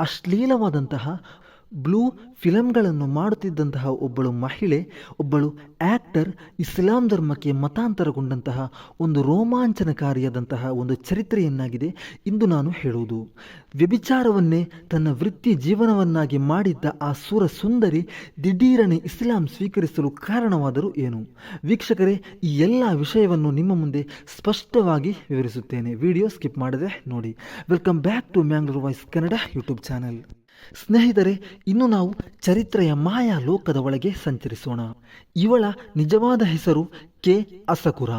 ಅಶ್ಲೀಲವಾದಂತಹ blue ಫಿಲಮ್ಗಳನ್ನು ಮಾಡುತ್ತಿದ್ದಂತಹ ಒಬ್ಬಳು ಮಹಿಳೆ, ಒಬ್ಬಳು ಆ್ಯಕ್ಟರ್ ಇಸ್ಲಾಂ ಧರ್ಮಕ್ಕೆ ಮತಾಂತರಗೊಂಡಂತಹ ಒಂದು ರೋಮಾಂಚನಕಾರಿಯಾದಂತಹ ಒಂದು ಚರಿತ್ರೆಯನ್ನಾಗಿದೆ ಇಂದು ನಾನು ಹೇಳುವುದು. ವ್ಯಭಿಚಾರವನ್ನೇ ತನ್ನ ವೃತ್ತಿ ಜೀವನವನ್ನಾಗಿ ಮಾಡಿದ್ದ ಆ ಸುರ ಸುಂದರಿ ದಿಢೀರನೆ ಇಸ್ಲಾಂ ಸ್ವೀಕರಿಸಲು ಕಾರಣವಾದರೂ ಏನು? ವೀಕ್ಷಕರೇ, ಈ ಎಲ್ಲ ವಿಷಯವನ್ನು ನಿಮ್ಮ ಮುಂದೆ ಸ್ಪಷ್ಟವಾಗಿ ವಿವರಿಸುತ್ತೇನೆ. ವಿಡಿಯೋ ಸ್ಕಿಪ್ ಮಾಡದೆ ನೋಡಿ. Welcome back to Mangalore voice Kannada YouTube channel. ಸ್ನೇಹಿತರೆ ಇನ್ನು ನಾವು ಚರಿತ್ರೆಯ ಮಾಯಾ ಲೋಕದ ಒಳಗೆ ಸಂಚರಿಸೋಣ. ಇವಳ ನಿಜವಾದ ಹೆಸರು ಕೆ. ಅಸಕುರ.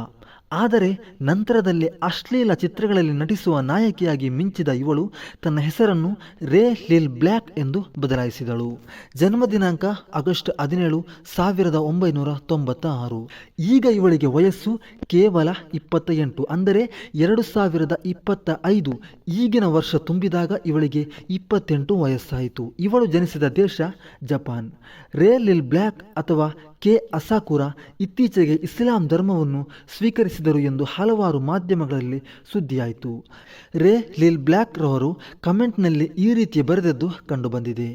ಆದರೆ ನಂತರದಲ್ಲಿ ಅಶ್ಲೀಲ ಚಿತ್ರಗಳಲ್ಲಿ ನಟಿಸುವ ನಾಯಕಿಯಾಗಿ ಮಿಂಚಿದ ಇವಳು ತನ್ನ ಹೆಸರನ್ನು ರೇ ಲಿಲ್ ಬ್ಲ್ಯಾಕ್ ಎಂದು ಬದಲಾಯಿಸಿದಳು. ಜನ್ಮ ದಿನಾಂಕ ಆಗಸ್ಟ್ ಹದಿನೇಳು, ಸಾವಿರದ ಒಂಬೈನೂರ ತೊಂಬತ್ತ ಆರು ಈಗ ಇವಳಿಗೆ ವಯಸ್ಸು ಕೇವಲ ಇಪ್ಪತ್ತ ಎಂಟು ಅಂದರೆ ಎರಡು ಸಾವಿರದ ಇಪ್ಪತ್ತ ಐದು. ಈಗಿನ ವರ್ಷ ತುಂಬಿದಾಗ ಇವಳಿಗೆ ಇಪ್ಪತ್ತೆಂಟು ವಯಸ್ಸಾಯಿತು. ಇವಳು ಜನಿಸಿದ ದೇಶ ಜಪಾನ್. ರೇ ಲಿಲ್ ಬ್ಲ್ಯಾಕ್ ಅಥವಾ ಕೆ ಅಸಾಕುರ ಇತ್ತೀಚೆಗೆ ಇಸ್ಲಾಂ ಧರ್ಮವನ್ನು ಸ್ವೀಕರಿಸಿದರು ಎಂದು ಹಲವಾರು ಮಾಧ್ಯಮಗಳಲ್ಲಿ ಸುದ್ದಿಯಾಯಿತು. ರೇ ಲಿಲ್ ಬ್ಲ್ಯಾಕ್ ರವರು ಕಮೆಂಟ್ನಲ್ಲಿ ಈ ರೀತಿ ಬರೆದದ್ದು ಕಂಡುಬಂದಿದೆ.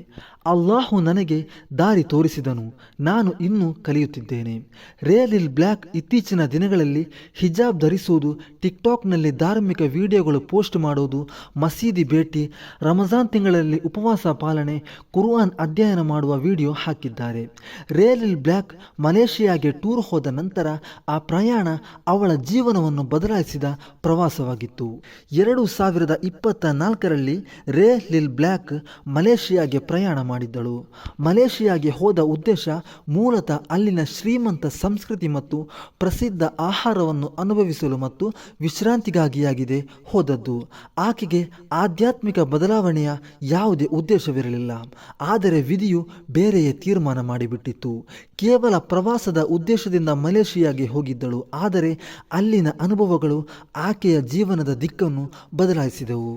ಅಲ್ಲಾಹು ನನಗೆ ದಾರಿ ತೋರಿಸಿದನು, ನಾನು ಇನ್ನೂ ಕಲಿಯುತ್ತಿದ್ದೇನೆ. ರೇ ಲಿಲ್ ಬ್ಲ್ಯಾಕ್ ಇತ್ತೀಚಿನ ದಿನಗಳಲ್ಲಿ ಹಿಜಾಬ್ ಧರಿಸುವುದು, ಟಿಕ್ಟಾಕ್ನಲ್ಲಿ ಧಾರ್ಮಿಕ ವಿಡಿಯೋಗಳು ಪೋಸ್ಟ್ ಮಾಡುವುದು ಮಸೀದಿ ಭೇಟಿ, ರಮಜಾನ್ ತಿಂಗಳಲ್ಲಿ ಉಪವಾಸ ಪಾಲನೆ, ಕುರ್ಆನ್ ಅಧ್ಯಯನ ಮಾಡುವ ವಿಡಿಯೋ ಹಾಕಿದ್ದಾರೆ. ರೇ ಲಿಲ್ ಬ್ಲ್ಯಾಕ್ ಮಲೇಷಿಯಾಗೆ ಟೂರ್ ಹೋದ ನಂತರ ಆ ಪ್ರಯಾಣ ಅವಳ ಜೀವನವನ್ನು ಬದಲಾಯಿಸಿದ ಪ್ರವಾಸವಾಗಿತ್ತು. ಎರಡು ಸಾವಿರದ ಇಪ್ಪತ್ತ ನಾಲ್ಕರಲ್ಲಿ ರೇ ಲಿಲ್ ಬ್ಲ್ಯಾಕ್ ಮಲೇಷಿಯಾಗೆ ಪ್ರಯಾಣ ಮಾಡಿದ್ದಳು. ಮಲೇಷಿಯಾಗೆ ಹೋದ ಉದ್ದೇಶ ಮೂಲತಃ ಅಲ್ಲಿನ ಶ್ರೀಮಂತ ಸಂಸ್ಕೃತಿ ಮತ್ತು ಪ್ರಸಿದ್ಧ ಆಹಾರವನ್ನು ಅನುಭವಿಸಲು ಮತ್ತು ವಿಶ್ರಾಂತಿಗಾಗಿಯಾಗಿದೆ ಹೋದದ್ದು. ಆಕೆಗೆ ಆಧ್ಯಾತ್ಮಿಕ ಬದಲಾವಣೆಯ ಯಾವುದೇ ಉದ್ದೇಶವಿರಲಿಲ್ಲ. ಆದರೆ ವಿಧಿಯು ಬೇರೆಯೇ ತೀರ್ಮಾನ ಮಾಡಿಬಿಟ್ಟಿತ್ತು. ಕೇವಲ ಪ್ರವಾಸದ ಉದ್ದೇಶದಿಂದ ಮಲೇಷಿಯಾಗೆ ಹೋಗಿದ್ದಳು, ಆದರೆ ಅಲ್ಲಿನ ಅನುಭವಗಳು ಆಕೆಯ ಜೀವನದ ದಿಕ್ಕನ್ನು ಬದಲಾಯಿಸಿದವು.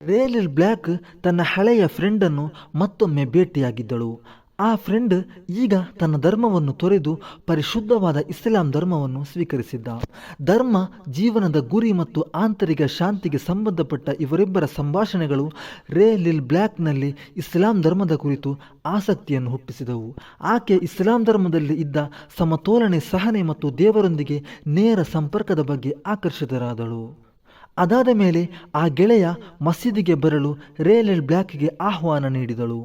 ರೇಲಿಲ್ ಬ್ಲ್ಯಾಕ್ ತನ್ನ ಹಳೆಯ ಫ್ರೆಂಡನ್ನು ಮತ್ತೊಮ್ಮೆ ಭೇಟಿಯಾಗಿದ್ದಳು. ಆ ಫ್ರೆಂಡ್ ಈಗ ತನ್ನ ಧರ್ಮವನ್ನು ತೊರೆದು ಪರಿಶುದ್ಧವಾದ ಇಸ್ಲಾಂ ಧರ್ಮವನ್ನು ಸ್ವೀಕರಿಸಿದ್ದ. ಧರ್ಮ ಜೀವನದ ಗುರಿ ಮತ್ತು ಆಂತರಿಕ ಶಾಂತಿಗೆ ಸಂಬಂಧಪಟ್ಟ ಇವರಿಬ್ಬರ ಸಂಭಾಷಣೆಗಳು ರೇ ಲಿಲ್ ಬ್ಲ್ಯಾಕ್ನಲ್ಲಿ ಇಸ್ಲಾಂ ಧರ್ಮದ ಕುರಿತು ಆಸಕ್ತಿಯನ್ನು ಹುಟ್ಟಿಸಿದವು. ಆಕೆ ಇಸ್ಲಾಂ ಧರ್ಮದಲ್ಲಿ ಇದ್ದ ಸಮತೋಲನೆ ಸಹನೆ ಮತ್ತು ದೇವರೊಂದಿಗೆ ನೇರ ಸಂಪರ್ಕದ ಬಗ್ಗೆ ಆಕರ್ಷಿತರಾದಳು. ಅದಾದ ಮೇಲೆ ಆ ಗೆಳೆಯ ಮಸೀದಿಗೆ ಬರಲು ರೇಲೆಲ್ ಬ್ಲ್ಯಾಕ್ಗೆ ಆಹ್ವಾನ ನೀಡಿದಳು.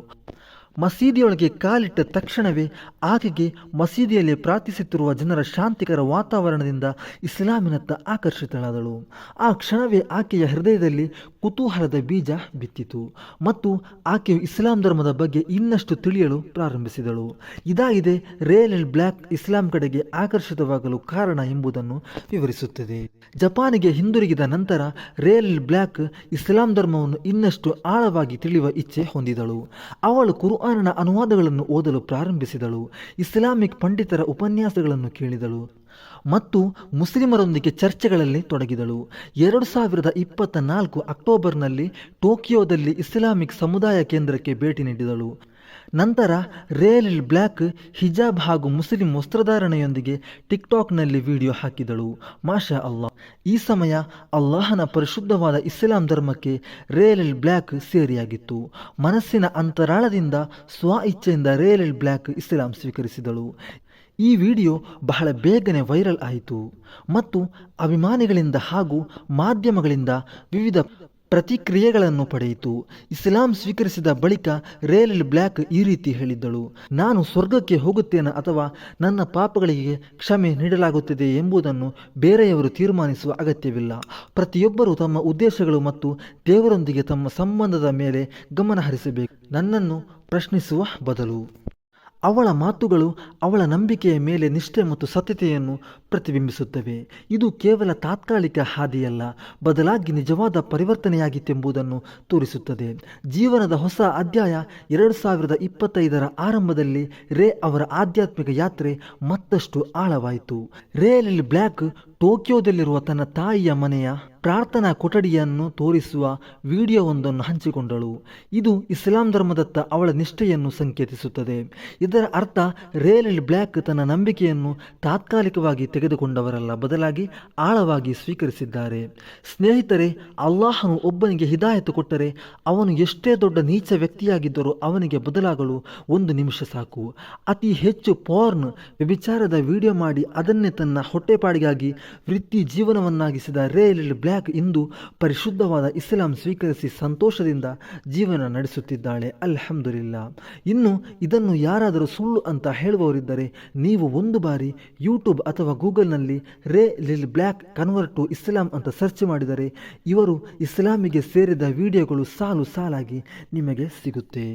ಮಸೀದಿಯೊಳಗೆ ಕಾಲಿಟ್ಟ ತಕ್ಷಣವೇ ಆಕೆಗೆ ಮಸೀದಿಯಲ್ಲಿ ಪ್ರಾರ್ಥಿಸುತ್ತಿರುವ ಜನರ ಶಾಂತಿಕರ ವಾತಾವರಣದಿಂದ ಇಸ್ಲಾಮಿನತ್ತ ಆಕರ್ಷಿತಳಾದಳು. ಆ ಕ್ಷಣವೇ ಆಕೆಯ ಹೃದಯದಲ್ಲಿ ಕುತೂಹಲದ ಬೀಜ ಬಿತ್ತಿತು ಮತ್ತು ಆಕೆಯು ಇಸ್ಲಾಂ ಧರ್ಮದ ಬಗ್ಗೆ ಇನ್ನಷ್ಟು ತಿಳಿಯಲು ಪ್ರಾರಂಭಿಸಿದಳು. ಇದಾಗಿದೆ ರೇಲ್ ಅಂಡ್ ಬ್ಲ್ಯಾಕ್ ಇಸ್ಲಾಂ ಕಡೆಗೆ ಆಕರ್ಷಿತವಾಗಲು ಕಾರಣ ಎಂಬುದನ್ನು ವಿವರಿಸುತ್ತದೆ. ಜಪಾನಿಗೆ ಹಿಂದಿರುಗಿದ ನಂತರ ರೇಲ್ ಬ್ಲ್ಯಾಕ್ ಇಸ್ಲಾಂ ಧರ್ಮವನ್ನು ಇನ್ನಷ್ಟು ಆಳವಾಗಿ ತಿಳಿಯುವ ಇಚ್ಛೆ ಹೊಂದಿದಳು. ಅವಳು ಕುರ್ಆನ್ನ ಅನುವಾದಗಳನ್ನು ಓದಲು ಪ್ರಾರಂಭಿಸಿದಳು. ಇಸ್ಲಾಮಿಕ್ ಪಂಡಿತರ ಉಪನ್ಯಾಸಗಳನ್ನು ಕೇಳಿದಳು. ಮತ್ತು ಮುಸ್ಲಿಮರೊಂದಿಗೆ ಚರ್ಚೆಗಳಲ್ಲಿ ತೊಡಗಿದಳು. ಎರಡು ಸಾವಿರದ ಇಪ್ಪತ್ತ ನಾಲ್ಕು ಅಕ್ಟೋಬರ್ನಲ್ಲಿ ಟೋಕಿಯೋದಲ್ಲಿ ಇಸ್ಲಾಮಿಕ್ ಸಮುದಾಯ ಕೇಂದ್ರಕ್ಕೆ ಭೇಟಿ ನೀಡಿದಳು. ನಂತರ ರೇಲಿಲ್ ಬ್ಲ್ಯಾಕ್ ಹಿಜಾಬ್ ಹಾಗೂ ಮುಸ್ಲಿಂ ವಸ್ತ್ರಧಾರಣೆಯೊಂದಿಗೆ ಟಿಕ್ಟಾಕ್ನಲ್ಲಿ ವಿಡಿಯೋ ಹಾಕಿದಳು. ಮಾಷಾ ಅಲ್ಲಾ ಈ ಸಮಯ ಅಲ್ಲಾಹನ ಪರಿಶುದ್ಧವಾದ ಇಸ್ಲಾಂ ಧರ್ಮಕ್ಕೆ ರೇಲಿಲ್ ಬ್ಲ್ಯಾಕ್ ಸೇರಿಯಾಗಿತ್ತು. ಮನಸ್ಸಿನ ಅಂತರಾಳದಿಂದ ಸ್ವ ಇಚ್ಛೆಯಿಂದ ರೇಲಿಲ್ ಬ್ಲ್ಯಾಕ್ ಇಸ್ಲಾಂ ಸ್ವೀಕರಿಸಿದಳು. ಈ ವಿಡಿಯೋ ಬಹಳ ಬೇಗನೆ ವೈರಲ್ ಆಯಿತು. ಮತ್ತು ಅಭಿಮಾನಿಗಳಿಂದ ಹಾಗೂ ಮಾಧ್ಯಮಗಳಿಂದ ವಿವಿಧ ಪ್ರತಿಕ್ರಿಯೆಗಳನ್ನು ಪಡೆಯಿತು. ಇಸ್ಲಾಂ ಸ್ವೀಕರಿಸಿದ ಬಳಿಕ ರೇಲ್ ಬ್ಲ್ಯಾಕ್ ಈ ರೀತಿ ಹೇಳಿದ್ದಳು, ನಾನು ಸ್ವರ್ಗಕ್ಕೆ ಹೋಗುತ್ತೇನೆ ಅಥವಾ ನನ್ನ ಪಾಪಗಳಿಗೆ ಕ್ಷಮೆ ನೀಡಲಾಗುತ್ತದೆ ಎಂಬುದನ್ನು ಬೇರೆಯವರು ತೀರ್ಮಾನಿಸುವ ಅಗತ್ಯವಿಲ್ಲ. ಪ್ರತಿಯೊಬ್ಬರೂ ತಮ್ಮ ಉದ್ದೇಶಗಳು ಮತ್ತು ದೇವರೊಂದಿಗೆ ತಮ್ಮ ಸಂಬಂಧದ ಮೇಲೆ ಗಮನ ಹರಿಸಬೇಕು. ನನ್ನನ್ನು ಪ್ರಶ್ನಿಸುವ ಬದಲು. ಅವಳ ಮಾತುಗಳು ಅವಳ ನಂಬಿಕೆಯ ಮೇಲೆ ನಿಷ್ಠೆ ಮತ್ತು ಸತ್ಯತೆಯನ್ನು ಪ್ರತಿಬಿಂಬಿಸುತ್ತವೆ. ಇದು ಕೇವಲ ತಾತ್ಕಾಲಿಕ ಹಾದಿಯಲ್ಲ, ಬದಲಾಗಿ ನಿಜವಾದ ಪರಿವರ್ತನೆಯಾಗಿತ್ತೆಂಬುದನ್ನು ತೋರಿಸುತ್ತದೆ. ಜೀವನದ ಹೊಸ ಅಧ್ಯಾಯ ಎರಡು ಸಾವಿರದ ಇಪ್ಪತ್ತೈದರ ಆರಂಭದಲ್ಲಿ ರೇ ಅವರ ಆಧ್ಯಾತ್ಮಿಕ ಯಾತ್ರೆ ಮತ್ತಷ್ಟು ಆಳವಾಯಿತು. ರೇ ಬ್ಲ್ಯಾಕ್ ಟೋಕಿಯೋದಲ್ಲಿರುವ ತನ್ನ ತಾಯಿಯ ಮನೆಯ ಪ್ರಾರ್ಥನಾ ಕೊಠಡಿಯನ್ನು ತೋರಿಸುವ ವಿಡಿಯೋವೊಂದನ್ನು ಹಂಚಿಕೊಂಡಳು. ಇದು ಇಸ್ಲಾಂ ಧರ್ಮದತ್ತ ಅವಳ ನಿಷ್ಠೆಯನ್ನು ಸಂಕೇತಿಸುತ್ತದೆ. ಇದರ ಅರ್ಥ ರೇಲ್ ಬ್ಲ್ಯಾಕ್ ತನ್ನ ನಂಬಿಕೆಯನ್ನು ತಾತ್ಕಾಲಿಕವಾಗಿ ತೆಗೆದುಕೊಂಡವರಲ್ಲ, ಬದಲಾಗಿ ಆಳವಾಗಿ ಸ್ವೀಕರಿಸಿದ್ದಾರೆ. ಸ್ನೇಹಿತರೆ, ಅಲ್ಲಾಹನು ಒಬ್ಬನಿಗೆ ಹಿದಾಯತು ಕೊಟ್ಟರೆ ಅವನು ಎಷ್ಟೇ ದೊಡ್ಡ ನೀಚ ವ್ಯಕ್ತಿಯಾಗಿದ್ದರೂ ಅವನಿಗೆ ಬದಲಾಗಲು ಒಂದು ನಿಮಿಷ ಸಾಕು. ಅತಿ ಹೆಚ್ಚು ಪಾರ್ನ್ ವಿಚಾರದ ವಿಡಿಯೋ ಮಾಡಿ ಅದನ್ನೇ ತನ್ನ ಹೊಟ್ಟೆಪಾಡಿಗಾಗಿ ವೃತ್ತಿ ಜೀವನವನ್ನಾಗಿಸಿದ ರೇಲ್ ಲಿಲ್ ಬ್ಲ್ಯಾಕ್ ಇಂದು ಪರಿಶುದ್ಧವಾದ ಇಸ್ಲಾಂ ಸ್ವೀಕರಿಸಿ ಸಂತೋಷದಿಂದ ಜೀವನ ನಡೆಸುತ್ತಿದ್ದಾಳೆ. ಅಲ್ಹಮ್ದುಲಿಲ್ಲ. ಇನ್ನು ಇದನ್ನು ಯಾರಾದರೂ ಸುಳ್ಳು ಅಂತ ಹೇಳುವವರಿದ್ದರೆ ನೀವು ಒಂದು ಬಾರಿ ಯೂಟ್ಯೂಬ್ ಅಥವಾ ಗೂಗಲ್ನಲ್ಲಿ Ray Lil Black convert to Islam ಅಂತ ಸರ್ಚ್ ಮಾಡಿದರೆ ಇವರು ಇಸ್ಲಾಮಿಗೆ ಸೇರಿದ ವಿಡಿಯೋಗಳು ಸಾಲು ಸಾಲಾಗಿ ನಿಮಗೆ ಸಿಗುತ್ತೆ.